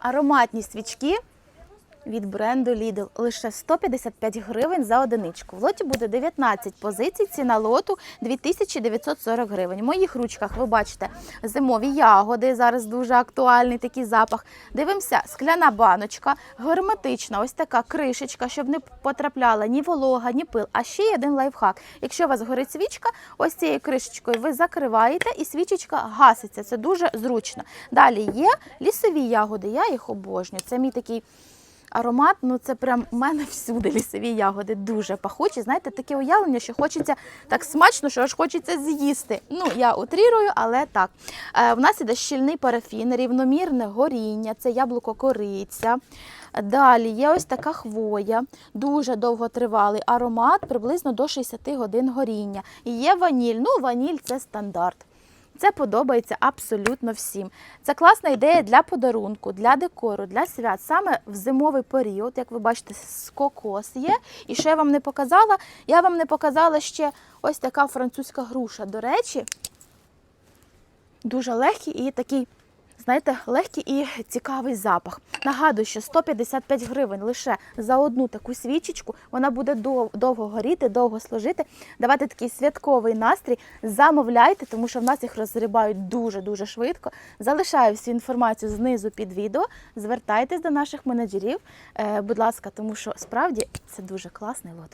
Ароматні свічки від бренду Lidl. Лише 155 гривень за одиничку. В лоті буде 19 позицій, ціна лоту 2940 гривень. В моїх ручках ви бачите зимові ягоди. Зараз дуже актуальний такий запах. Дивимося, скляна баночка, герметична, ось така кришечка, щоб не потрапляла ні волога, ні пил. А ще один лайфхак. Якщо у вас горить свічка, ось цією кришечкою ви закриваєте і свічечка гаситься. Це дуже зручно. Далі є лісові ягоди. Я їх обожнюю. Це мій такий. Аромат, ну це прям у мене всюди лісові ягоди дуже пахучі. Знаєте, таке уявлення, що хочеться так смачно, що аж хочеться з'їсти. Ну, я утрірую, але так. Е, в нас іде щільний парафін, рівномірне горіння, це яблуко кориця. Далі є ось така хвоя, дуже довготривалий аромат, приблизно до 60 годин горіння. І є ваніль. Ну, ваніль це стандарт. Це подобається абсолютно всім. Це класна ідея для подарунку, для декору, для свят. Саме в зимовий період, як ви бачите, кокос є. І що я вам не показала? Я вам не показала ще ось така французька груша. До речі, дуже легкий і такий. Знаєте, легкий і цікавий запах. Нагадую, що 155 гривень лише за одну таку свічечку. Вона буде дов- довго горіти, довго служити, давати такий святковий настрій. Замовляйте, тому що в нас їх розрібають дуже-дуже швидко. Залишаю всю інформацію знизу під відео. Звертайтесь до наших менеджерів, е, будь ласка, тому що справді це дуже класний лот.